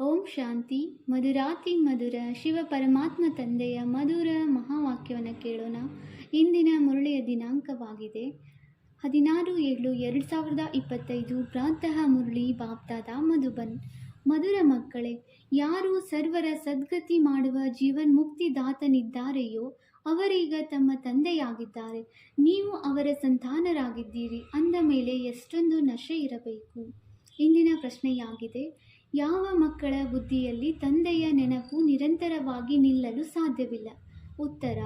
ಓಂ ಶಾಂತಿ. ಮಧುರಾತಿ ಮಧುರ ಶಿವ ಪರಮಾತ್ಮ ತಂದೆಯ ಮಧುರ ಮಹಾವಾಕ್ಯವನ್ನು ಕೇಳೋಣ. ಇಂದಿನ ಮುರುಳಿಯ ದಿನಾಂಕವಾಗಿದೆ. ಹದಿನಾರು ಏಳು ಎರಡು ಸಾವಿರದ ಇಪ್ಪತ್ತೈದು ಪ್ರಾತಃ ಮುರಳಿ ಬಾಪ್ದಾದ ಮಧುಬನ್. ಮಧುರ ಮಕ್ಕಳೇ, ಯಾರು ಸರ್ವರ ಸದ್ಗತಿ ಮಾಡುವ ಜೀವನ್ ಜೀವನ್ಮುಕ್ತಿದಾತನಿದ್ದಾರೆಯೋ ಅವರೀಗ ತಮ್ಮ ತಂದೆಯಾಗಿದ್ದಾರೆ. ನೀವು ಅವರ ಸಂತಾನರಾಗಿದ್ದೀರಿ. ಅಂದ ಮೇಲೆ ಎಷ್ಟೊಂದು ನಶೆ ಇರಬೇಕು. ಇಂದಿನ ಪ್ರಶ್ನೆಯಾಗಿದೆ ಯಾವ ಮಕ್ಕಳ ಬುದ್ಧಿಯಲ್ಲಿ ತಂದೆಯ ನೆನಪು ನಿರಂತರವಾಗಿ ನಿಲ್ಲಲು ಸಾಧ್ಯವಿಲ್ಲ. ಉತ್ತರ,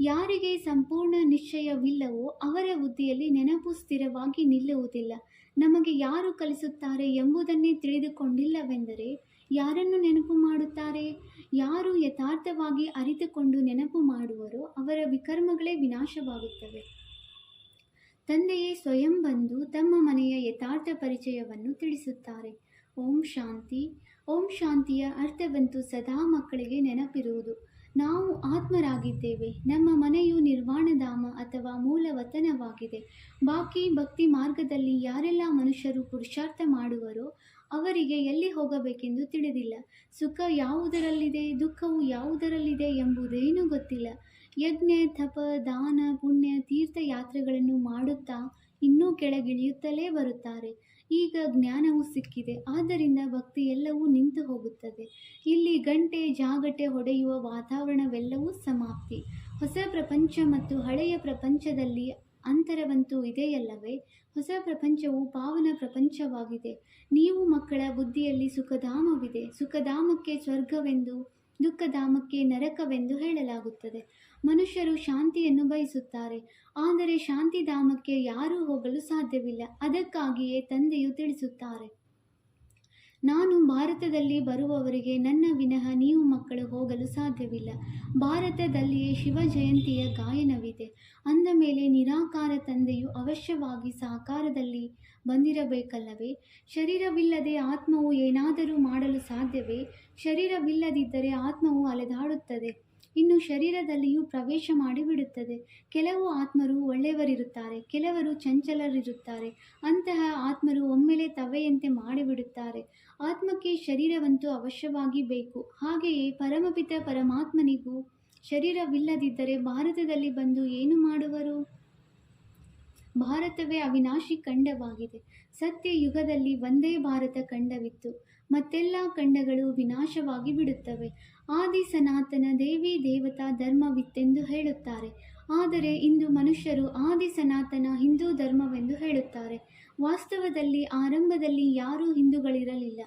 ಯಾರಿಗೆ ಸಂಪೂರ್ಣ ನಿಶ್ಚಯವಿಲ್ಲವೋ ಅವರ ಬುದ್ಧಿಯಲ್ಲಿ ನೆನಪು ಸ್ಥಿರವಾಗಿ ನಿಲ್ಲುವುದಿಲ್ಲ. ನಮಗೆ ಯಾರು ಕಲಿಸುತ್ತಾರೆ ಎಂಬುದನ್ನೇ ತಿಳಿದುಕೊಂಡಿಲ್ಲವೆಂದರೆ, ಯಾರನ್ನು ನೆನಪು ಮಾಡುತ್ತಾರೆ, ಯಾರು ಯಥಾರ್ಥವಾಗಿ ಅರಿತುಕೊಂಡು ನೆನಪು ಮಾಡುವರೋ ಅವರ ವಿಕರ್ಮಗಳೇ ವಿನಾಶವಾಗುತ್ತವೆ. ತಂದೆಯೇ ಸ್ವಯಂ ಬಂದು ತಮ್ಮ ಮನೆಯ ಯಥಾರ್ಥ ಪರಿಚಯವನ್ನು ತಿಳಿಸುತ್ತಾರೆ. ಓಂ ಶಾಂತಿ. ಓಂ ಶಾಂತಿಯ ಅರ್ಥವಂತೂ ಸದಾ ಮಕ್ಕಳಿಗೆ ನೆನಪಿರುವುದು. ನಾವು ಆತ್ಮರಾಗಿದ್ದೇವೆ. ನಮ್ಮ ಮನೆಯು ನಿರ್ವಾಣಧಾಮ ಅಥವಾ ಮೂಲ ವತನವಾಗಿದೆ ಬಾಕಿ ಭಕ್ತಿ ಮಾರ್ಗದಲ್ಲಿ ಯಾರೆಲ್ಲ ಮನುಷ್ಯರು ಪುರುಷಾರ್ಥ ಮಾಡುವರೋ ಅವರಿಗೆ ಎಲ್ಲಿ ಹೋಗಬೇಕೆಂದು ತಿಳಿದಿಲ್ಲ. ಸುಖ ಯಾವುದರಲ್ಲಿದೆ, ದುಃಖವು ಯಾವುದರಲ್ಲಿದೆ ಎಂಬುದೇನೂ ಗೊತ್ತಿಲ್ಲ. ಯಜ್ಞ, ತಪ, ದಾನ, ಪುಣ್ಯ ತೀರ್ಥಯಾತ್ರೆಗಳನ್ನು ಮಾಡುತ್ತಾ ಇನ್ನೂ ಕೆಳಗಿಳಿಯುತ್ತಲೇ ಬರುತ್ತಾರೆ. ಈಗ ಜ್ಞಾನವು ಸಿಕ್ಕಿದೆ. ಆದ್ದರಿಂದ ಭಕ್ತಿ ಎಲ್ಲವೂ ನಿಂತು ಹೋಗುತ್ತದೆ. ಇಲ್ಲಿ ಗಂಟೆ ಜಾಗಟೆ ಹೊಡೆಯುವ ವಾತಾವರಣವೆಲ್ಲವೂ ಸಮಾಪ್ತಿ. ಹೊಸ ಪ್ರಪಂಚ ಮತ್ತು ಹಳೆಯ ಪ್ರಪಂಚದಲ್ಲಿ ಅಂತರವಂತೂ ಇದೆಯಲ್ಲವೇ? ಹೊಸ ಪ್ರಪಂಚವು ಪಾವನ ಪ್ರಪಂಚವಾಗಿದೆ. ನೀವು ಮಕ್ಕಳ ಬುದ್ಧಿಯಲ್ಲಿ ಸುಖಧಾಮವಿದೆ. ಸುಖಧಾಮಕ್ಕೆ ಸ್ವರ್ಗವೆಂದು, ದುಃಖಧಾಮಕ್ಕೆ ನರಕವೆಂದು ಹೇಳಲಾಗುತ್ತದೆ. ಮನುಷ್ಯರು ಶಾಂತಿಯನ್ನು ಬಯಸುತ್ತಾರೆ ಆದರೆ ಶಾಂತಿಧಾಮಕ್ಕೆ ಯಾರೂ ಹೋಗಲು ಸಾಧ್ಯವಿಲ್ಲ. ಅದಕ್ಕಾಗಿಯೇ ತಂದೆಯು ತಿಳಿಸುತ್ತಾರೆ. ನಾನು ಭಾರತದಲ್ಲಿ ಬರುವವರಿಗೆ ನನ್ನ ವಿನಃ ನೀವು ಮಕ್ಕಳು ಹೋಗಲು ಸಾಧ್ಯವಿಲ್ಲ. ಭಾರತದಲ್ಲಿಯೇ ಶಿವ ಜಯಂತಿಯ ಗಾಯನವಿದೆ. ಅಂದ ಮೇಲೆ ನಿರಾಕಾರ ತಂದೆಯು ಅವಶ್ಯವಾಗಿ ಸಾಕಾರದಲ್ಲಿ ಬಂದಿರಬೇಕಲ್ಲವೇ? ಶರೀರವಿಲ್ಲದೆ ಆತ್ಮವು ಏನಾದರೂ ಮಾಡಲು ಸಾಧ್ಯವೇ? ಶರೀರವಿಲ್ಲದಿದ್ದರೆ ಆತ್ಮವು ಅಲೆದಾಡುತ್ತದೆ. ಇನ್ನು ಶರೀರದಲ್ಲಿಯೂ ಪ್ರವೇಶ ಮಾಡಿಬಿಡುತ್ತದೆ. ಕೆಲವು ಆತ್ಮರು ಒಳ್ಳೆಯವರಿರುತ್ತಾರೆ, ಕೆಲವರು ಚಂಚಲರಿರುತ್ತಾರೆ. ಅಂತಹ ಆತ್ಮರು ಒಮ್ಮೆಲೆ ತವೆಯಂತೆ ಮಾಡಿಬಿಡುತ್ತಾರೆ. ಆತ್ಮಕ್ಕೆ ಶರೀರವಂತೂ ಅವಶ್ಯವಾಗಿ ಬೇಕು. ಹಾಗೆಯೇ ಪರಮಪಿತ ಪರಮಾತ್ಮನಿಗೂ ಶರೀರವಿಲ್ಲದಿದ್ದರೆ ಭಾರತದಲ್ಲಿ ಬಂದು ಏನು ಮಾಡುವರು? ಭಾರತವೇ ಅವಿನಾಶಿ ಖಂಡವಾಗಿದೆ. ಸತ್ಯ ಯುಗದಲ್ಲಿ ಒಂದೇ ಭಾರತ ಖಂಡವಿತ್ತು. ಮತ್ತೆಲ್ಲ ಖಂಡಗಳು ವಿನಾಶವಾಗಿ ಬಿಡುತ್ತವೆ. ಆದಿ ಸನಾತನ ದೇವಿ ದೇವತಾ ಧರ್ಮವಿತ್ತೆಂದು ಹೇಳುತ್ತಾರೆ. ಆದರೆ ಇಂದು ಮನುಷ್ಯರು ಆದಿ ಸನಾತನ ಹಿಂದೂ ಧರ್ಮವೆಂದು ಹೇಳುತ್ತಾರೆ. ವಾಸ್ತವದಲ್ಲಿ, ಆರಂಭದಲ್ಲಿ ಯಾರೂ ಹಿಂದೂಗಳಿರಲಿಲ್ಲ.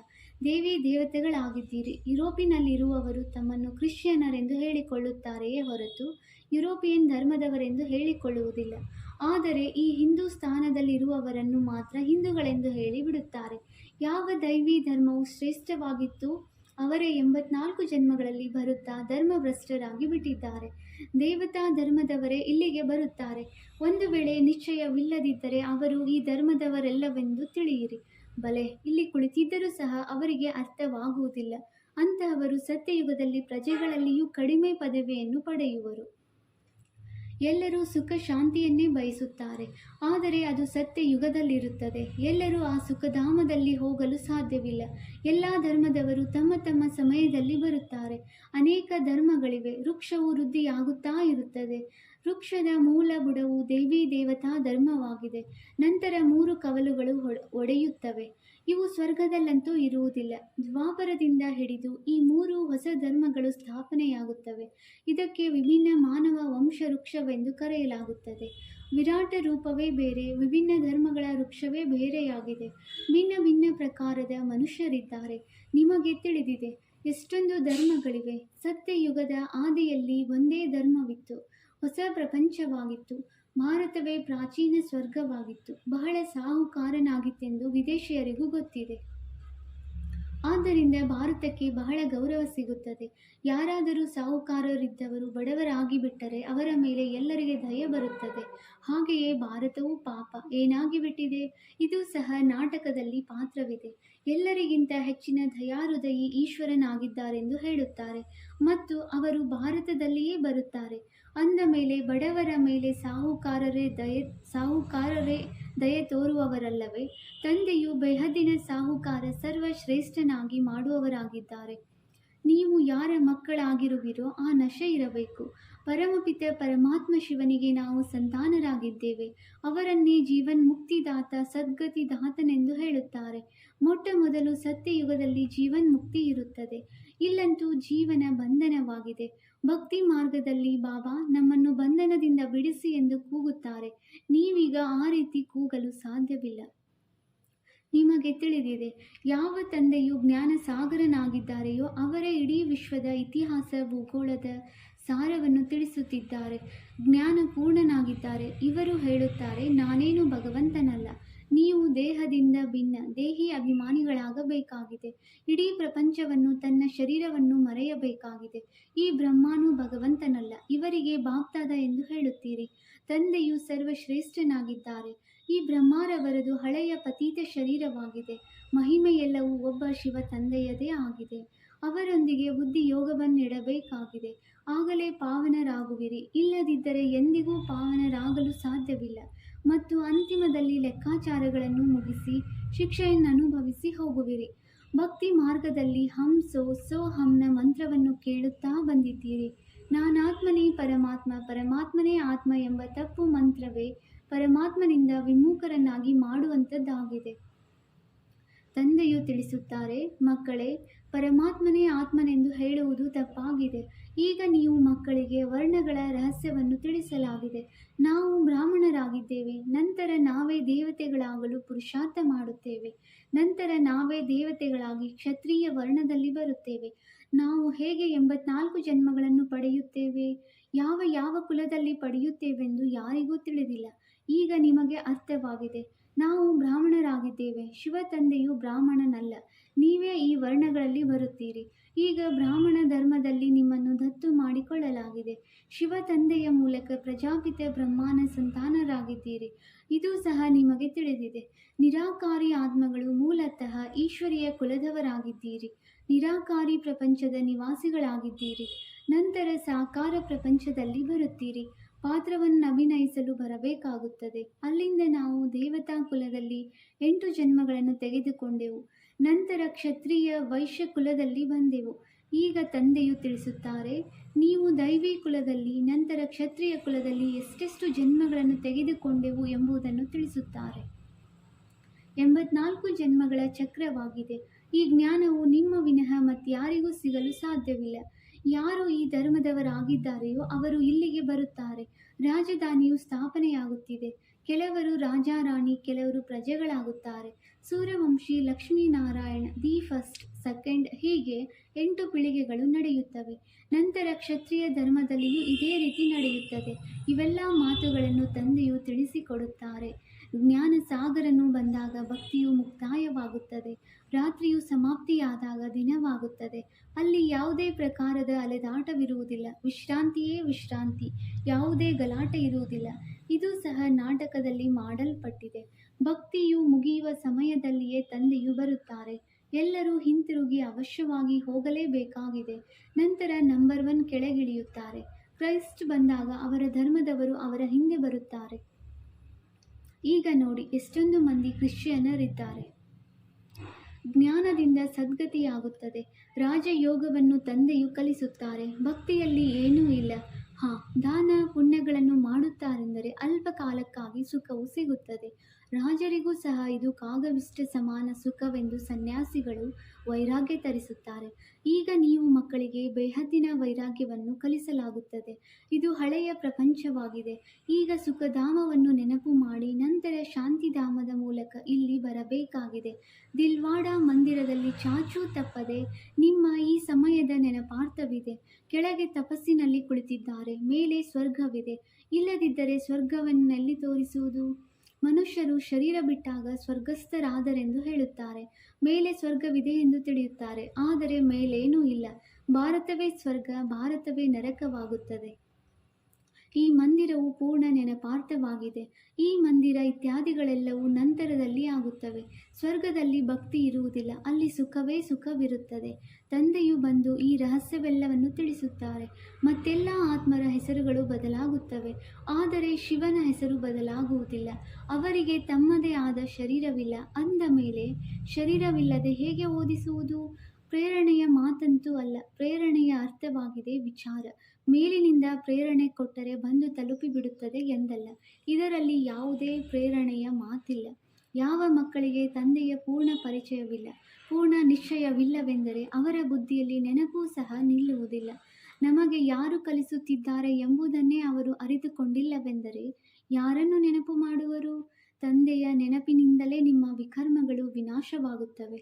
ದೇವಿ ದೇವತೆಗಳಾಗಿದ್ದೀರಿ. ಯುರೋಪಿನಲ್ಲಿರುವವರು ತಮ್ಮನ್ನು ಕ್ರಿಶ್ಚಿಯನರೆಂದು ಹೇಳಿಕೊಳ್ಳುತ್ತಾರೆಯೇ ಹೊರತು ಯುರೋಪಿಯನ್ ಧರ್ಮದವರೆಂದು ಹೇಳಿಕೊಳ್ಳುವುದಿಲ್ಲ. ಆದರೆ ಈ ಹಿಂದೂ ಸ್ಥಾನದಲ್ಲಿರುವವರನ್ನು ಮಾತ್ರ ಹಿಂದೂಗಳೆಂದು ಹೇಳಿ ಬಿಡುತ್ತಾರೆ. ಯಾವ ದೈವಿ ಧರ್ಮವು ಶ್ರೇಷ್ಠವಾಗಿತ್ತು? ಅವರೇ ಎಂಬತ್ನಾಲ್ಕು ಜನ್ಮಗಳಲ್ಲಿ ಬರುತ್ತಾ ಧರ್ಮಭ್ರಷ್ಟರಾಗಿ ಬಿಟ್ಟಿದ್ದಾರೆ. ದೇವತಾ ಧರ್ಮದವರೇ ಇಲ್ಲಿಗೆ ಬರುತ್ತಾರೆ. ಒಂದು ವೇಳೆ ನಿಶ್ಚಯವಿಲ್ಲದಿದ್ದರೆ ಅವರು ಈ ಧರ್ಮದವರೆಲ್ಲವೆಂದು ತಿಳಿಯಿರಿ. ಬಲೆ, ಇಲ್ಲಿ ಕುಳಿತಿದ್ದರೂ ಸಹ ಅವರಿಗೆ ಅರ್ಥವಾಗುವುದಿಲ್ಲ. ಅಂತಹವರು ಸತ್ಯಯುಗದಲ್ಲಿ ಪ್ರಜೆಗಳಲ್ಲಿಯೂ ಕಡಿಮೆ ಪದವಿಯನ್ನು ಪಡೆಯುವರು. ಎಲ್ಲರೂ ಸುಖ ಶಾಂತಿಯನ್ನೇ ಬಯಸುತ್ತಾರೆ. ಆದರೆ ಅದು ಸತ್ಯ ಯುಗದಲ್ಲಿರುತ್ತದೆ ಎಲ್ಲರೂ ಆ ಸುಖಧಾಮದಲ್ಲಿ ಹೋಗಲು ಸಾಧ್ಯವಿಲ್ಲ. ಎಲ್ಲ ಧರ್ಮದವರು ತಮ್ಮ ತಮ್ಮ ಸಮಯದಲ್ಲಿ ಬರುತ್ತಾರೆ. ಅನೇಕ ಧರ್ಮಗಳಿವೆ. ವೃಕ್ಷವು ವೃದ್ಧಿಯಾಗುತ್ತಾ ಇರುತ್ತದೆ. ವೃಕ್ಷದ ಮೂಲ ಬುಡವು ದೇವಿ ದೇವತಾ ಧರ್ಮವಾಗಿದೆ. ನಂತರ ಮೂರು ಕವಲುಗಳು ಒಡೆಯುತ್ತವೆ. ಇವು ಸ್ವರ್ಗದಲ್ಲಂತೂ ಇರುವುದಿಲ್ಲ. ದ್ವಾಪರದಿಂದ ಹಿಡಿದು ಈ ಮೂರು ಹೊಸ ಧರ್ಮಗಳು ಸ್ಥಾಪನೆಯಾಗುತ್ತವೆ. ಇದಕ್ಕೆ ವಿಭಿನ್ನ ಮಾನವ ವಂಶವೃಕ್ಷವೆಂದು ಕರೆಯಲಾಗುತ್ತದೆ. ವಿರಾಟ ರೂಪವೇ ಬೇರೆ, ವಿಭಿನ್ನ ಧರ್ಮಗಳ ವೃಕ್ಷವೇ ಬೇರೆಯಾಗಿದೆ. ಭಿನ್ನ ಭಿನ್ನ ಪ್ರಕಾರದ ಮನುಷ್ಯರಿದ್ದಾರೆ. ನಿಮಗೆ ತಿಳಿದಿದೆ, ಎಷ್ಟೊಂದು ಧರ್ಮಗಳಿವೆ. ಸತ್ಯಯುಗದ ಆದಿಯಲ್ಲಿ ಒಂದೇ ಧರ್ಮವಿತ್ತು. ಹೊಸ ಪ್ರಪಂಚವಾಗಿತ್ತು. ಭಾರತವೇ ಪ್ರಾಚೀನ ಸ್ವರ್ಗವಾಗಿತ್ತು. ಬಹಳ ಸಾಹುಕಾರನಾಗಿತ್ತೆಂದು ವಿದೇಶಿಯರಿಗೂ ಗೊತ್ತಿದೆ. ಆದ್ದರಿಂದ ಭಾರತಕ್ಕೆ ಬಹಳ ಗೌರವ ಸಿಗುತ್ತದೆ. ಯಾರಾದರೂ ಸಾಹುಕಾರರಿದ್ದವರು ಬಡವರಾಗಿ ಬಿಟ್ಟರೆ ಅವರ ಮೇಲೆ ಎಲ್ಲರಿಗೆ ದಯ ಬರುತ್ತದೆ. ಹಾಗೆಯೇ ಭಾರತವು ಪಾಪ ಏನಾಗಿಬಿಟ್ಟಿದೆ? ಇದು ಸಹ ನಾಟಕದಲ್ಲಿ ಪಾತ್ರವಿದೆ. ಎಲ್ಲರಿಗಿಂತ ಹೆಚ್ಚಿನ ದಯಾಹೃದಯಿ ಈಶ್ವರನಾಗಿದ್ದಾರೆಂದು ಹೇಳುತ್ತಾರೆ. ಮತ್ತು ಅವರು ಭಾರತದಲ್ಲಿಯೇ ಬರುತ್ತಾರೆ. ಅಂದ ಮೇಲೆ ಬಡವರ ಮೇಲೆ ಸಾಹುಕಾರರೇ ದಯೆ ಸಾಹುಕಾರರೇ ದಯೆ ತೋರುವವರಲ್ಲವೇ? ತಂದೆಯು ಬೆಹದಿನ ಸಾಹುಕಾರ ಸರ್ವಶ್ರೇಷ್ಠನಾಗಿ ಮಾಡುವವರಾಗಿದ್ದಾರೆ. ನೀವು ಯಾರ ಮಕ್ಕಳಾಗಿರುವಿರೋ ಆ ನಶೆ ಇರಬೇಕು. ಪರಮಪಿತ ಪರಮಾತ್ಮ ಶಿವನಿಗೆ ನಾವು ಸಂತಾನರಾಗಿದ್ದೇವೆ. ಅವರನ್ನೇ ಜೀವನ್ ಮುಕ್ತಿದಾತ ಸದ್ಗತಿ ದಾತನೆಂದು ಹೇಳುತ್ತಾರೆ. ಮೊಟ್ಟ ಮೊದಲು ಸತ್ಯಯುಗದಲ್ಲಿ ಜೀವನ್ಮುಕ್ತಿ ಇರುತ್ತದೆ. ಇಲ್ಲಂತೂ ಜೀವನ ಬಂಧನವಾಗಿದೆ. ಭಕ್ತಿ ಮಾರ್ಗದಲ್ಲಿ ಬಾಬಾ ನಮ್ಮನ್ನು ಬಂಧನದಿಂದ ಬಿಡಿಸಿ ಎಂದು ಕೂಗುತ್ತಾರೆ. ನೀವೀಗ ಆ ರೀತಿ ಕೂಗಲು ಸಾಧ್ಯವಿಲ್ಲ. ನಿಮಗೆ ತಿಳಿದಿದೆ, ಯಾವ ತಂದೆಯು ಜ್ಞಾನ ಸಾಗರನಾಗಿದ್ದಾರೆಯೋ ಅವರೇ ಇಡೀ ವಿಶ್ವದ ಇತಿಹಾಸ, ಭೂಗೋಳದ ಸಾರವನ್ನು ತಿಳಿಸುತ್ತಿದ್ದಾರೆ. ಜ್ಞಾನ ಪೂರ್ಣನಾಗಿದ್ದಾರೆ. ಇವರು ಹೇಳುತ್ತಾರೆ, ನಾನೇನು ಭಗವಂತನಲ್ಲ. ನೀವು ದೇಹದಿಂದ ಭಿನ್ನ, ದೇಹಿ ಅಭಿಮಾನಿಗಳಾಗಬೇಕಾಗಿದೆ. ಇಡೀ ಪ್ರಪಂಚವನ್ನು ತನ್ನ ಶರೀರವನ್ನು ಮರೆಯಬೇಕಾಗಿದೆ. ಈ ಬ್ರಹ್ಮಾನು ಭಗವಂತನಲ್ಲ, ಇವರಿಗೆ ಬಾಪ್ತಾದ ಎಂದು ಹೇಳುತ್ತೀರಿ. ತಂದೆಯು ಸರ್ವಶ್ರೇಷ್ಠನಾಗಿದ್ದಾರೆ. ಈ ಬ್ರಹ್ಮಾರವರದು ಹಳೆಯ ಪತೀತ ಶರೀರವಾಗಿದೆ. ಮಹಿಮೆಯೆಲ್ಲವೂ ಒಬ್ಬ ಶಿವ ತಂದೆಯದೇ ಆಗಿದೆ. ಅವರೊಂದಿಗೆ ಬುದ್ಧಿ ಯೋಗವನ್ನಿಡಬೇಕಾಗಿದೆ ಆಗಲೇ ಪಾವನರಾಗುವಿರಿ. ಇಲ್ಲದಿದ್ದರೆ ಎಂದಿಗೂ ಪಾವನರಾಗಲು ಸಾಧ್ಯವಿಲ್ಲ. ಮತ್ತು ಅಂತಿಮದಲ್ಲಿ ಲೆಕ್ಕಾಚಾರಗಳನ್ನು ಮುಗಿಸಿ ಶಿಕ್ಷೆಯನ್ನು ಅನುಭವಿಸಿ ಹೋಗುವಿರಿ. ಭಕ್ತಿ ಮಾರ್ಗದಲ್ಲಿ ಹಂ ಸೋ ಸೋ ಹಂನ ಮಂತ್ರವನ್ನು ಕೇಳುತ್ತಾ ಬಂದಿದ್ದೀರಿ. ನಾನಾತ್ಮನೇ ಪರಮಾತ್ಮ, ಪರಮಾತ್ಮನೇ ಆತ್ಮ ಎಂಬ ತಪ್ಪು ಮಂತ್ರವೇ ಪರಮಾತ್ಮನಿಂದ ವಿಮುಖರನ್ನಾಗಿ ಮಾಡುವಂಥದ್ದಾಗಿದೆ. ತಂದೆಯು ತಿಳಿಸುತ್ತಾರೆ, ಮಕ್ಕಳೇ, ಪರಮಾತ್ಮನೇ ಆತ್ಮನೆಂದು ಹೇಳುವುದು ತಪ್ಪಾಗಿದೆ. ಈಗ ನೀವು ಮಕ್ಕಳಿಗೆ ವರ್ಣಗಳ ರಹಸ್ಯವನ್ನು ತಿಳಿಸಲಾಗಿದೆ. ನಾವು ಬ್ರಾಹ್ಮಣರಾಗಿದ್ದೇವೆ. ನಂತರ ನಾವೇ ದೇವತೆಗಳಾಗಲು ಪುರುಷಾರ್ಥ ಮಾಡುತ್ತೇವೆ. ನಂತರ ನಾವೇ ದೇವತೆಗಳಾಗಿ ಕ್ಷತ್ರಿಯ ವರ್ಣದಲ್ಲಿ ಬರುತ್ತೇವೆ. ನಾವು ಹೇಗೆ ಎಂಬತ್ನಾಲ್ಕು ಜನ್ಮಗಳನ್ನು ಪಡೆಯುತ್ತೇವೆ? ಯಾವ ಯಾವ ಕುಲದಲ್ಲಿ ಪಡೆಯುತ್ತೇವೆಂದು ಯಾರಿಗೂ ತಿಳಿದಿಲ್ಲ. ಈಗ ನಿಮಗೆ ಅರ್ಥವಾಗಿದೆ. ನಾವು ಬ್ರಾಹ್ಮಣರಾಗಿದ್ದೇವೆ. ಶಿವ ತಂದೆಯು ಬ್ರಾಹ್ಮಣನಲ್ಲ. ನೀವೇ ಈ ವರ್ಣಗಳಲ್ಲಿ ಬರುತ್ತೀರಿ. ಈಗ ಬ್ರಾಹ್ಮಣ ಧರ್ಮದಲ್ಲಿ ನಿಮ್ಮನ್ನು ದತ್ತು ಮಾಡಿಕೊಳ್ಳಲಾಗಿದೆ. ಶಿವ ತಂದೆಯ ಮೂಲಕ ಪ್ರಜಾಪಿತ ಬ್ರಹ್ಮಾನ ಸಂತಾನರಾಗಿದ್ದೀರಿ. ಇದು ಸಹ ನಿಮಗೆ ತಿಳಿದಿದೆ. ನಿರಾಕಾರಿ ಆತ್ಮಗಳು ಮೂಲತಃ ಈಶ್ವರಿಯ ಕುಲದವರಾಗಿದ್ದೀರಿ. ನಿರಾಕಾರಿ ಪ್ರಪಂಚದ ನಿವಾಸಿಗಳಾಗಿದ್ದೀರಿ. ನಂತರ ಸಾಕಾರ ಪ್ರಪಂಚದಲ್ಲಿ ಬರುತ್ತೀರಿ. ಪಾತ್ರವನ್ನು ಅಭಿನಯಿಸಲು ಬರಬೇಕಾಗುತ್ತದೆ. ಅಲ್ಲಿಂದ ನಾವು ದೇವತಾ ಕುಲದಲ್ಲಿ ಎಂಟು ಜನ್ಮಗಳನ್ನು ತೆಗೆದುಕೊಂಡೆವು. ನಂತರ ಕ್ಷತ್ರಿಯ ವೈಶ್ಯ ಕುಲದಲ್ಲಿ ಬಂದೆವು. ಈಗ ತಂದೆಯು ತಿಳಿಸುತ್ತಾರೆ, ನೀವು ದೈವಿ ಕುಲದಲ್ಲಿ, ನಂತರ ಕ್ಷತ್ರಿಯ ಕುಲದಲ್ಲಿ ಎಷ್ಟೆಷ್ಟು ಜನ್ಮಗಳನ್ನು ತೆಗೆದುಕೊಂಡೆವು ಎಂಬುದನ್ನು ತಿಳಿಸುತ್ತಾರೆ. ಎಂಬತ್ನಾಲ್ಕು ಜನ್ಮಗಳ ಚಕ್ರವಾಗಿದೆ. ಈ ಜ್ಞಾನವು ನಿಮ್ಮ ವಿನಃ ಮತ್ಯಾರಿಗೂ ಸಿಗಲು ಸಾಧ್ಯವಿಲ್ಲ. ಯಾರು ಈ ಧರ್ಮದವರಾಗಿದ್ದಾರೆಯೋ ಅವರು ಇಲ್ಲಿಗೆ ಬರುತ್ತಾರೆ. ರಾಜಧಾನಿಯು ಸ್ಥಾಪನೆಯಾಗುತ್ತಿದೆ. ಕೆಲವರು ರಾಜಾರಾಣಿ, ಕೆಲವರು ಪ್ರಜೆಗಳಾಗುತ್ತಾರೆ. Suryavanshi Lakshminarayana the first, second ಹೀಗೆ ಎಂಟು ಪೀಳಿಗೆಗಳು ನಡೆಯುತ್ತವೆ. ನಂತರ ಕ್ಷತ್ರಿಯ ಧರ್ಮದಲ್ಲಿಯೂ ಇದೇ ರೀತಿ ನಡೆಯುತ್ತದೆ. ಇವೆಲ್ಲ ಮಾತುಗಳನ್ನು ತಂದೆಯು ತಿಳಿಸಿಕೊಡುತ್ತಾರೆ. ಜ್ಞಾನ ಸಾಗರನು ಬಂದಾಗ ಭಕ್ತಿಯು ಮುಕ್ತಾಯವಾಗುತ್ತದೆ. ರಾತ್ರಿಯು ಸಮಾಪ್ತಿಯಾದಾಗ ದಿನವಾಗುತ್ತದೆ. ಅಲ್ಲಿ ಯಾವುದೇ ಪ್ರಕಾರದ ಅಲೆದಾಟವಿರುವುದಿಲ್ಲ. ವಿಶ್ರಾಂತಿಯೇ ವಿಶ್ರಾಂತಿ. ಯಾವುದೇ ಗಲಾಟೆ ಇರುವುದಿಲ್ಲ. ಇದು ಸಹ ನಾಟಕದಲ್ಲಿ ಮಾಡಲ್ಪಟ್ಟಿದೆ. ಭಕ್ತಿಯು ಮುಗಿಯುವ ಸಮಯದಲ್ಲಿಯೇ ತಂದೆಯು ಬರುತ್ತಾರೆ. ಎಲ್ಲರೂ ಹಿಂತಿರುಗಿ ಅವಶ್ಯವಾಗಿ ಹೋಗಲೇಬೇಕಾಗಿದೆ. ನಂತರ ನಂಬರ್ ಒನ್ ಕೆಳಗಿಳಿಯುತ್ತಾರೆ. ಕ್ರೈಸ್ಟ್ ಬಂದಾಗ ಅವರ ಧರ್ಮದವರು ಅವರ ಹಿಂದೆ ಬರುತ್ತಾರೆ. ಈಗ ನೋಡಿ ಎಷ್ಟೊಂದು ಮಂದಿ ಕ್ರಿಶ್ಚಿಯನರಿದ್ದಾರೆ. ಜ್ಞಾನದಿಂದ ಸದ್ಗತಿಯಾಗುತ್ತದೆ. ರಾಜಯೋಗವನ್ನು ತಂದೆಯು ಕಲಿಸುತ್ತಾರೆ. ಭಕ್ತಿಯಲ್ಲಿ ಏನೂ ಇಲ್ಲ. ಹಾ, ದಾನ ಪುಣ್ಯಗಳನ್ನು ಮಾಡುತ್ತಾರೆಂದರೆ ಅಲ್ಪ ಕಾಲಕ್ಕಾಗಿ ಸುಖವು ಸಿಗುತ್ತದೆ. ರಾಜರಿಗೂ ಸಹ ಇದು ಕಾಗವಿಷ್ಟ ಸಮಾನ ಸುಖವೆಂದು ಸನ್ಯಾಸಿಗಳು ವೈರಾಗ್ಯ ತರಿಸುತ್ತಾರೆ. ಈಗ ನೀವು ಮಕ್ಕಳಿಗೆ ಬೇಹದ್ದಿನ ವೈರಾಗ್ಯವನ್ನು ಕಲಿಸಲಾಗುತ್ತದೆ. ಇದು ಹಳೆಯ ಪ್ರಪಂಚವಾಗಿದೆ. ಈಗ ಸುಖಧಾಮವನ್ನು ನೆನಪು ಮಾಡಿ ನಂತರ ಶಾಂತಿಧಾಮದ ಮೂಲಕ ಇಲ್ಲಿ ಬರಬೇಕಾಗಿದೆ. ದಿಲ್ವಾಡ ಮಂದಿರದಲ್ಲಿ ಚಾಚೂ ತಪ್ಪದೆ ನಿಮ್ಮ ಈ ಸಮಯದ ನೆನಪಾರ್ಥವಿದೆ. ಕೆಳಗೆ ತಪಸ್ಸಿನಲ್ಲಿ ಕುಳಿತಿದ್ದಾರೆ. ಮೇಲೆ ಸ್ವರ್ಗವಿದೆ. ಇಲ್ಲದಿದ್ದರೆ ಸ್ವರ್ಗವನ್ನೆಲ್ಲಿ ತೋರಿಸುವುದು? ಮನುಷ್ಯರು ಶರೀರ ಬಿಟ್ಟಾಗ ಸ್ವರ್ಗಸ್ಥರಾದರೆಂದು ಹೇಳುತ್ತಾರೆ. ಮೇಲೆ ಸ್ವರ್ಗವಿದೆ ಎಂದು ತಿಳಿಯುತ್ತಾರೆ. ಆದರೆ ಮೇಲೇನೂ ಇಲ್ಲ. ಭಾರತವೇ ಸ್ವರ್ಗ, ಭಾರತವೇ ನರಕವಾಗುತ್ತದೆ. ಈ ಮಂದಿರವು ಪೂರ್ಣ ನೆನಪಾರ್ಥವಾಗಿದೆ. ಈ ಮಂದಿರ ಇತ್ಯಾದಿಗಳೆಲ್ಲವೂ ನಂತರದಲ್ಲಿ ಆಗುತ್ತವೆ. ಸ್ವರ್ಗದಲ್ಲಿ ಭಕ್ತಿ ಇರುವುದಿಲ್ಲ. ಅಲ್ಲಿ ಸುಖವೇ ಸುಖವಿರುತ್ತದೆ. ತಂದೆಯು ಬಂದು ಈ ರಹಸ್ಯವೆಲ್ಲವನ್ನು ತಿಳಿಸುತ್ತಾರೆ. ಮತ್ತೆಲ್ಲ ಆತ್ಮರ ಹೆಸರುಗಳು ಬದಲಾಗುತ್ತವೆ. ಆದರೆ ಶಿವನ ಹೆಸರು ಬದಲಾಗುವುದಿಲ್ಲ. ಅವರಿಗೆ ತಮ್ಮದೇ ಆದ ಶರೀರವಿಲ್ಲ. ಅಂದ ಮೇಲೆ, ಶರೀರವಿಲ್ಲದೆ ಹೇಗೆ ಓದಿಸುವುದು? ಪ್ರೇರಣೆಯ ಮಾತಂತೂ ಅಲ್ಲ. ಪ್ರೇರಣೆಯ ಅರ್ಥವಾಗಿದೆ ವಿಚಾರ. ಮೇಲಿನಿಂದ ಪ್ರೇರಣೆ ಕೊಟ್ಟರೆ ಬಂದು ತಲುಪಿಬಿಡುತ್ತದೆ ಎಂದಲ್ಲ. ಇದರಲ್ಲಿ ಯಾವುದೇ ಪ್ರೇರಣೆಯ ಮಾತಿಲ್ಲ. ಯಾವ ಮಕ್ಕಳಿಗೆ ತಂದೆಯ ಪೂರ್ಣ ಪರಿಚಯವಿಲ್ಲ. ಪೂರ್ಣ ನಿಶ್ಚಯವಿಲ್ಲವೆಂದರೆ ಅವರ ಬುದ್ಧಿಯಲ್ಲಿ ನೆನಪೂ ಸಹ ನಿಲ್ಲುವುದಿಲ್ಲ. ನಮಗೆ ಯಾರು ಕಲಿಸುತ್ತಿದ್ದಾರೆ ಎಂಬುದನ್ನೇ ಅವರು ಅರಿತುಕೊಂಡಿಲ್ಲವೆಂದರೆ ಯಾರನ್ನು ನೆನಪು ಮಾಡುವರು? ತಂದೆಯ ನೆನಪಿನಿಂದಲೇ ನಿಮ್ಮ ವಿಕರ್ಮಗಳು ವಿನಾಶವಾಗುತ್ತವೆ.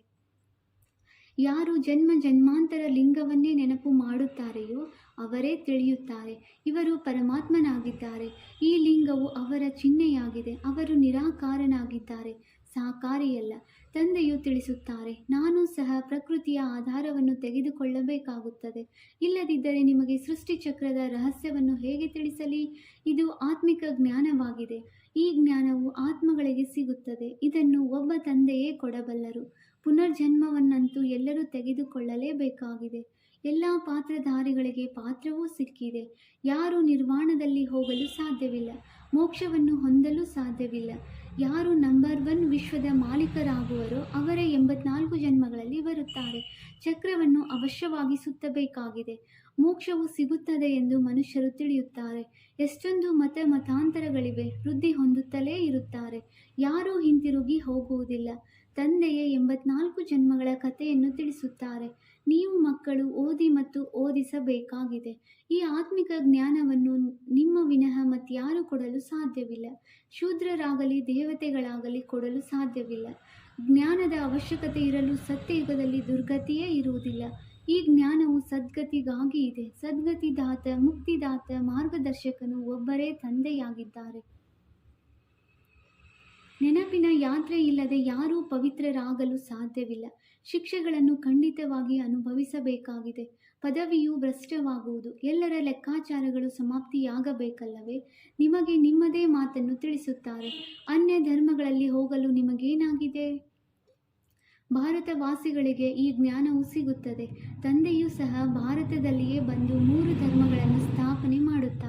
ಯಾರು ಜನ್ಮ ಜನ್ಮಾಂತರ ಲಿಂಗವನ್ನೇ ನೆನಪು ಮಾಡುತ್ತಾರೆಯೋ ಅವರೇ ತಿಳಿಯುತ್ತಾರೆ. ಇವರು ಪರಮಾತ್ಮನಾಗಿದ್ದಾರೆ. ಈ ಲಿಂಗವು ಅವರ ಚಿಹ್ನೆಯಾಗಿದೆ. ಅವರು ನಿರಾಕಾರನಾಗಿದ್ದಾರೆ. ಸಾಕಾರಿಯಲ್ಲ ತಂದೆಯು ತಿಳಿಸುತ್ತಾರೆ, ನಾನು ಸಹ ಪ್ರಕೃತಿಯ ಆಧಾರವನ್ನು ತೆಗೆದುಕೊಳ್ಳಬೇಕಾಗುತ್ತದೆ. ಇಲ್ಲದಿದ್ದರೆ ನಿಮಗೆ ಸೃಷ್ಟಿಚಕ್ರದ ರಹಸ್ಯವನ್ನು ಹೇಗೆ ತಿಳಿಸಲಿ? ಇದು ಆತ್ಮಿಕ ಜ್ಞಾನವಾಗಿದೆ. ಈ ಜ್ಞಾನವು ಆತ್ಮಗಳಿಗೆ ಸಿಗುತ್ತದೆ. ಇದನ್ನು ಒಬ್ಬ ತಂದೆಯೇ ಕೊಡಬಲ್ಲರು. ಪುನರ್ಜನ್ಮವನ್ನಂತೂ ಎಲ್ಲರೂ ತೆಗೆದುಕೊಳ್ಳಲೇಬೇಕಾಗಿದೆ. ಎಲ್ಲ ಪಾತ್ರಧಾರಿಗಳಿಗೆ ಪಾತ್ರವೂ ಸಿಕ್ಕಿದೆ. ಯಾರು ನಿರ್ವಾಣದಲ್ಲಿ ಹೋಗಲು ಸಾಧ್ಯವಿಲ್ಲ. ಮೋಕ್ಷವನ್ನು ಹೊಂದಲು ಸಾಧ್ಯವಿಲ್ಲ. ಯಾರು ನಂಬರ್ ಒನ್ ವಿಶ್ವದ ಮಾಲೀಕರಾಗುವರೋ ಅವರೇ ಎಂಬತ್ನಾಲ್ಕು ಜನ್ಮಗಳಲ್ಲಿ ಬರುತ್ತಾರೆ. ಚಕ್ರವನ್ನು ಅವಶ್ಯವಾಗಿ ಸುತ್ತಬೇಕಾಗಿದೆ. ಮೋಕ್ಷವು ಸಿಗುತ್ತದೆ ಎಂದು ಮನುಷ್ಯರು ತಿಳಿಯುತ್ತಾರೆ. ಎಷ್ಟೊಂದು ಮತ ಮತಾಂತರಗಳಿವೆ, ವೃದ್ಧಿ ಹೊಂದುತ್ತಲೇ ಇರುತ್ತಾರೆ. ಯಾರೂ ಹಿಂತಿರುಗಿ ಹೋಗುವುದಿಲ್ಲ. ತಂದೆಯೇ ಎಂಬತ್ನಾಲ್ಕು ಜನ್ಮಗಳ ಕಥೆಯನ್ನು ತಿಳಿಸುತ್ತಾರೆ. ನೀವು ಮಕ್ಕಳು ಓದಿ ಮತ್ತು ಓದಿಸಬೇಕಾಗಿದೆ. ಈ ಆತ್ಮಿಕ ಜ್ಞಾನವನ್ನು ನಿಮ್ಮ ವಿನಃ ಮತ್ತಾರು ಕೊಡಲು ಸಾಧ್ಯವಿಲ್ಲ. ಶೂದ್ರರಾಗಲಿ, ದೇವತೆಗಳಾಗಲಿ ಕೊಡಲು ಸಾಧ್ಯವಿಲ್ಲ. ಜ್ಞಾನದ ಅವಶ್ಯಕತೆ ಇರಲು ಸತ್ಯಯುಗದಲ್ಲಿ ದುರ್ಗತಿಯೇ ಇರುವುದಿಲ್ಲ. ಈ ಜ್ಞಾನವು ಸದ್ಗತಿಗಾಗಿ ಇದೆ. ಸದ್ಗತಿದಾತ, ಮುಕ್ತಿದಾತ, ಮಾರ್ಗದರ್ಶಕನು ಒಬ್ಬರೇ ತಂದೆಯಾಗಿದ್ದಾರೆ. ನೆನಪಿನ ಯಾತ್ರೆ ಇಲ್ಲದೆ ಯಾರೂ ಪವಿತ್ರರಾಗಲು ಸಾಧ್ಯವಿಲ್ಲ. ಶಿಕ್ಷೆಗಳನ್ನು ಖಂಡಿತವಾಗಿ ಅನುಭವಿಸಬೇಕಾಗಿದೆ. ಪದವಿಯು ಭ್ರಷ್ಟವಾಗುವುದು. ಎಲ್ಲರ ಲೆಕ್ಕಾಚಾರಗಳು ಸಮಾಪ್ತಿಯಾಗಬೇಕಲ್ಲವೇ? ನಿಮಗೆ ನಿಮ್ಮದೇ ಮಾತನ್ನು ತಿಳಿಸುತ್ತಾರೆ. ಅನ್ಯ ಧರ್ಮಗಳಲ್ಲಿ ಹೋಗಲು ನಿಮಗೇನಾಗಿದೆ? ಭಾರತವಾಸಿಗಳಿಗೆ ಈ ಜ್ಞಾನವು ಸಿಗುತ್ತದೆ. ತಂದೆಯೂ ಸಹ ಭಾರತದಲ್ಲಿಯೇ ಬಂದು ಮೂರು ಧರ್ಮಗಳನ್ನು ಸ್ಥಾಪನೆ ಮಾಡುತ್ತಾರೆ.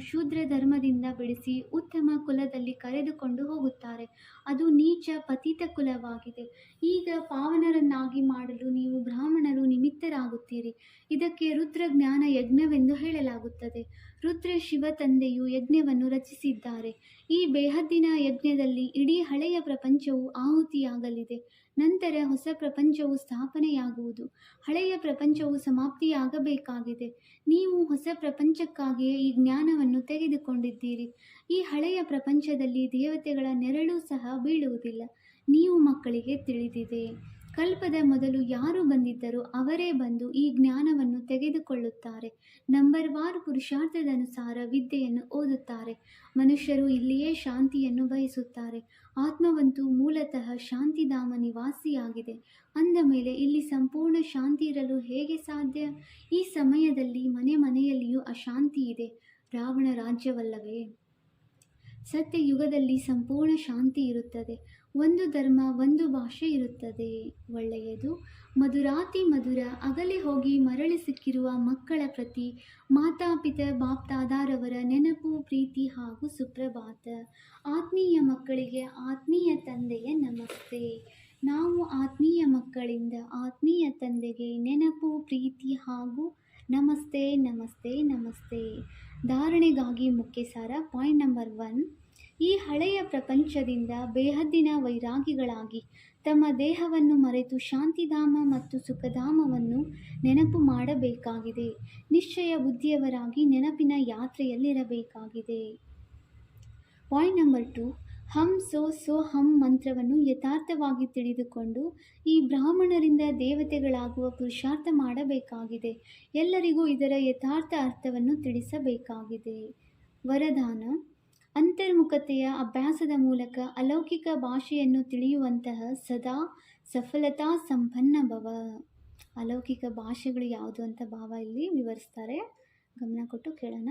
ಶೂದ್ರ ಧರ್ಮದಿಂದ ಬಿಡಿಸಿ ಉತ್ತಮ ಕುಲದಲ್ಲಿ ಕರೆದುಕೊಂಡು ಹೋಗುತ್ತಾರೆ. ಅದು ನೀಚ ಪತಿತ ಕುಲವಾಗಿದೆ. ಈಗ ಪಾವನರನ್ನಾಗಿ ಮಾಡಲು ನೀವು ಬ್ರಾಹ್ಮಣರು ನಿಮಿತ್ತರಾಗುತ್ತೀರಿ. ಇದಕ್ಕೆ ರುದ್ರ ಜ್ಞಾನ ಯಜ್ಞವೆಂದು ಹೇಳಲಾಗುತ್ತದೆ. ರುದ್ರ ಶಿವ ತಂದೆಯು ಯಜ್ಞವನ್ನು ರಚಿಸಿದ್ದಾರೆ. ಈ ಬೇಹದ್ದಿನ ಯಜ್ಞದಲ್ಲಿ ಇಡೀ ಹಳೆಯ ಪ್ರಪಂಚವು ಆಹುತಿಯಾಗಲಿದೆ. ನಂತರ ಹೊಸ ಪ್ರಪಂಚವು ಸ್ಥಾಪನೆಯಾಗುವುದು. ಹಳೆಯ ಪ್ರಪಂಚವು ಸಮಾಪ್ತಿಯಾಗಬೇಕಾಗಿದೆ. ನೀವು ಹೊಸ ಪ್ರಪಂಚಕ್ಕಾಗಿಯೇ ಈ ಜ್ಞಾನವನ್ನು ತೆಗೆದುಕೊಂಡಿದ್ದೀರಿ. ಈ ಹಳೆಯ ಪ್ರಪಂಚದಲ್ಲಿ ದೇವತೆಗಳ ನೆರಳು ಸಹ ಬೀಳುವುದಿಲ್ಲ. ನೀವು ಮಕ್ಕಳಿಗೆ ತಿಳಿದಿದೆ. ಕಲ್ಪದ ಮೊದಲು ಯಾರು ಬಂದಿದ್ದರೋ ಅವರೇ ಬಂದು ಈ ಜ್ಞಾನವನ್ನು ತೆಗೆದುಕೊಳ್ಳುತ್ತಾರೆ. ನಂಬರ್ ವಾರ್ ಪುರುಷಾರ್ಥದನುಸಾರ ವಿದ್ಯೆಯನ್ನು ಓದುತ್ತಾರೆ. ಮನುಷ್ಯರು ಇಲ್ಲಿಯೇ ಶಾಂತಿಯನ್ನು ಬಯಸುತ್ತಾರೆ. ಆತ್ಮವಂತೂ ಮೂಲತಃ ಶಾಂತಿಧಾಮ ನಿವಾಸಿಯಾಗಿದೆ. ಅಂದ ಮೇಲೆ ಇಲ್ಲಿ ಸಂಪೂರ್ಣ ಶಾಂತಿ ಇರಲು ಹೇಗೆ ಸಾಧ್ಯ? ಈ ಸಮಯದಲ್ಲಿ ಮನೆ ಮನೆಯಲ್ಲಿಯೂ ಅಶಾಂತಿ ಇದೆ. ರಾವಣ ರಾಜ್ಯವಲ್ಲವೇ? ಸತ್ಯಯುಗದಲ್ಲಿ ಸಂಪೂರ್ಣ ಶಾಂತಿ ಇರುತ್ತದೆ. ಒಂದು ಧರ್ಮ, ಒಂದು ಭಾಷೆ ಇರುತ್ತದೆ. ಒಳ್ಳೆಯದು. ಮಧುರಾತಿ ಮಧುರ, ಅಗಲಿ ಹೋಗಿ ಮರಳಿ ಸಿಕ್ಕಿರುವ ಮಕ್ಕಳ ಪ್ರತಿ, ಮಾತಾಪಿತ, ಬಾಪ್ತಾದಾರವರ ನೆನಪು, ಪ್ರೀತಿ ಹಾಗೂ ಸುಪ್ರಭಾತ. ಆತ್ಮೀಯ ಮಕ್ಕಳಿಗೆ ಆತ್ಮೀಯ ತಂದೆಯ ನಮಸ್ತೆ. ನಾವು ಆತ್ಮೀಯ ಮಕ್ಕಳಿಂದ ಆತ್ಮೀಯ ತಂದೆಗೆ ನೆನಪು, ಪ್ರೀತಿ ಹಾಗೂ ನಮಸ್ತೆ ನಮಸ್ತೆ ನಮಸ್ತೆ. ಧಾರಣೆಗಾಗಿ ಮುಖ್ಯ ಸಾರ ಪಾಯಿಂಟ್ ನಂಬರ್ ಒನ್. ಈ ಹಳೆಯ ಪ್ರಪಂಚದಿಂದ ಬೇಹದ್ದಿನ ವೈರಾಗಿಗಳಾಗಿ ತಮ್ಮ ದೇಹವನ್ನು ಮರೆತು ಶಾಂತಿಧಾಮ ಮತ್ತು ಸುಖಧಾಮವನ್ನು ನೆನಪು ಮಾಡಬೇಕಾಗಿದೆ. ನಿಶ್ಚಯ ಬುದ್ಧಿಯವರಾಗಿ ನೆನಪಿನ ಯಾತ್ರೆಯಲ್ಲಿರಬೇಕಾಗಿದೆ. Point number two. ಹಮ್ ಸೋ ಸೋ ಹಂ ಮಂತ್ರವನ್ನು ಯಥಾರ್ಥವಾಗಿ ತಿಳಿದುಕೊಂಡು ಈ ಬ್ರಾಹ್ಮಣರಿಂದ ದೇವತೆಗಳಾಗುವ ಪುರುಷಾರ್ಥ ಮಾಡಬೇಕಾಗಿದೆ. ಎಲ್ಲರಿಗೂ ಇದರ ಯಥಾರ್ಥ ಅರ್ಥವನ್ನು ತಿಳಿಸಬೇಕಾಗಿದೆ. ವರದಾನ, ಅಂತರ್ಮುಖತೆಯ ಅಭ್ಯಾಸದ ಮೂಲಕ ಅಲೌಕಿಕ ಭಾಷೆಯನ್ನು ತಿಳಿಯುವಂತಹ ಸದಾ ಸಫಲತಾ ಸಂಪನ್ನ ಭವ ಅಲೌಕಿಕ ಭಾಷೆಗಳು ಯಾವುದು ಅಂತ ಭಾವ ಇಲ್ಲಿ ವಿವರಿಸ್ತಾರೆ. ಗಮನ ಕೊಟ್ಟು ಕೇಳೋಣ.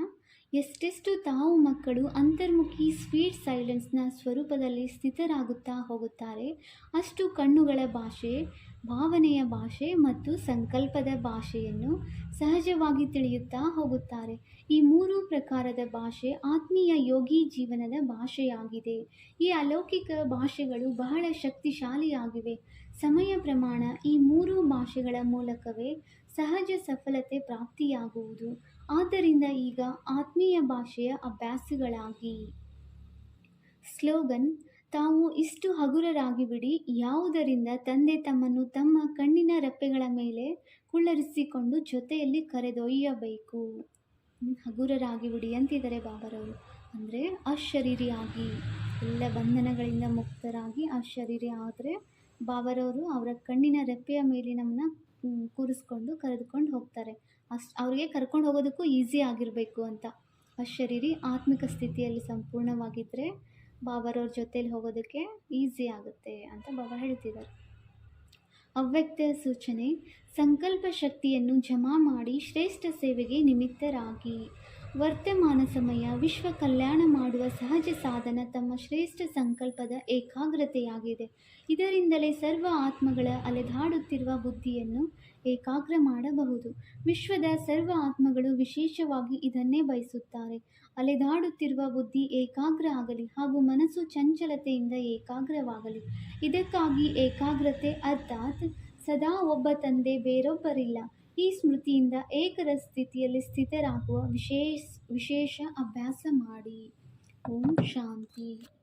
ಎಷ್ಟೆಷ್ಟು ತಾವು ಮಕ್ಕಳು ಅಂತರ್ಮುಖಿ ಸ್ವೀಟ್ ಸೈಲೆನ್ಸ್ನ ಸ್ವರೂಪದಲ್ಲಿ ಸ್ಥಿತರಾಗುತ್ತಾ ಹೋಗುತ್ತಾರೆ. ಅಷ್ಟು ಕಣ್ಣುಗಳ ಭಾಷೆ, ಭಾವನೆಯ ಭಾಷೆ ಮತ್ತು ಸಂಕಲ್ಪದ ಭಾಷೆಯನ್ನು ಸಹಜವಾಗಿ ತಿಳಿಯುತ್ತಾ ಹೋಗುತ್ತಾರೆ. ಈ ಮೂರು ಪ್ರಕಾರದ ಭಾಷೆ ಆತ್ಮೀಯ ಯೋಗಿ ಜೀವನದ ಭಾಷೆಯಾಗಿದೆ. ಈ ಅಲೌಕಿಕ ಭಾಷೆಗಳು ಬಹಳ ಶಕ್ತಿಶಾಲಿಯಾಗಿವೆ. ಸಮಯ ಪ್ರಮಾಣ ಈ ಮೂರು ಭಾಷೆಗಳ ಮೂಲಕವೇ ಸಹಜ ಸಫಲತೆ ಪ್ರಾಪ್ತಿಯಾಗುವುದು. ಆದ್ದರಿಂದ ಈಗ ಆತ್ಮೀಯ ಭಾಷೆಯ ಅಭ್ಯಾಸಿಗಳಾಗಿ. ಸ್ಲೋಗನ್, ತಾವು ಇಷ್ಟು ಹಗುರರಾಗಿಬಿಡಿ, ಯಾವುದರಿಂದ ತಂದೆ ತಮ್ಮನ್ನು ತಮ್ಮ ಕಣ್ಣಿನ ರೆಪ್ಪೆಗಳ ಮೇಲೆ ಕುಳ್ಳರಿಸಿಕೊಂಡು ಜೊತೆಯಲ್ಲಿ ಕರೆದೊಯ್ಯಬೇಕು. ಹಗುರರಾಗಿಬಿಡಿ ಹಗುರರಾಗಿ ಬಿಡಿ ಅಂತಿದ್ದಾರೆ ಬಾಬರವರು. ಅಂದರೆ ಅಶರೀರಿಯಾಗಿ, ಎಲ್ಲ ಬಂಧನಗಳಿಂದ ಮುಕ್ತರಾಗಿ ಅಶರೀರಿ ಆದರೆ ಬಾಬರವರು ಅವರ ಕಣ್ಣಿನ ರೆಪ್ಪೆಯ ಮೇಲೆ ನಮ್ಮನ್ನ ಕೂರಿಸ್ಕೊಂಡು ಕರೆದುಕೊಂಡು ಹೋಗ್ತಾರೆ. ಅಷ್ಟು ಅವ್ರಿಗೆ ಕರ್ಕೊಂಡು ಹೋಗೋದಕ್ಕೂ ಈಸಿ ಆಗಿರಬೇಕು ಅಂತ. ಆ ಶರೀರಿ ಆತ್ಮಿಕ ಸ್ಥಿತಿಯಲ್ಲಿ ಸಂಪೂರ್ಣವಾಗಿದ್ದರೆ ಬಾಬಾರವ್ರ ಜೊತೇಲಿ ಹೋಗೋದಕ್ಕೆ ಈಸಿ ಆಗುತ್ತೆ ಅಂತ ಬಾಬಾ ಹೇಳ್ತಿದ್ದಾರೆ ಅವ್ಯಕ್ತ ಸೂಚನೆ, ಸಂಕಲ್ಪ ಶಕ್ತಿಯನ್ನು ಜಮಾ ಮಾಡಿ ಶ್ರೇಷ್ಠ ಸೇವೆಗೆ ನಿಮಿತ್ತರಾಗಿ. ವರ್ತಮಾನ ಸಮಯ, ವಿಶ್ವ ಕಲ್ಯಾಣ ಮಾಡುವ ಸಹಜ ಸಾಧನ ತಮ್ಮ ಶ್ರೇಷ್ಠ ಸಂಕಲ್ಪದ ಏಕಾಗ್ರತೆಯಾಗಿದೆ. ಇದರಿಂದಲೇ ಸರ್ವ ಆತ್ಮಗಳ ಅಲೆದಾಡುತ್ತಿರುವ ಬುದ್ಧಿಯನ್ನು ಏಕಾಗ್ರ ಮಾಡಬಹುದು. ವಿಶ್ವದ ಸರ್ವ ಆತ್ಮಗಳು ವಿಶೇಷವಾಗಿ ಇದನ್ನೇ ಬಯಸುತ್ತಾರೆ. ಅಲೆದಾಡುತ್ತಿರುವ ಬುದ್ಧಿ ಏಕಾಗ್ರ ಆಗಲಿ ಹಾಗೂ ಮನಸ್ಸು ಚಂಚಲತೆಯಿಂದ ಏಕಾಗ್ರವಾಗಲಿ. ಇದಕ್ಕಾಗಿ ಏಕಾಗ್ರತೆ ಅರ್ಥಾತ್ ಸದಾ ಒಬ್ಬ ತಂದೆ ಬೇರೊಬ್ಬರಿಲ್ಲ. ಈ ಸ್ಮೃತಿಯಿಂದ ಏಕರ ಸ್ಥಿತಿಯಲ್ಲಿ ಸ್ಥಿತರಾಗುವ ವಿಶೇಷ ವಿಶೇಷ ಅಭ್ಯಾಸ ಮಾಡಿ. ಓಂ ಶಾಂತಿ.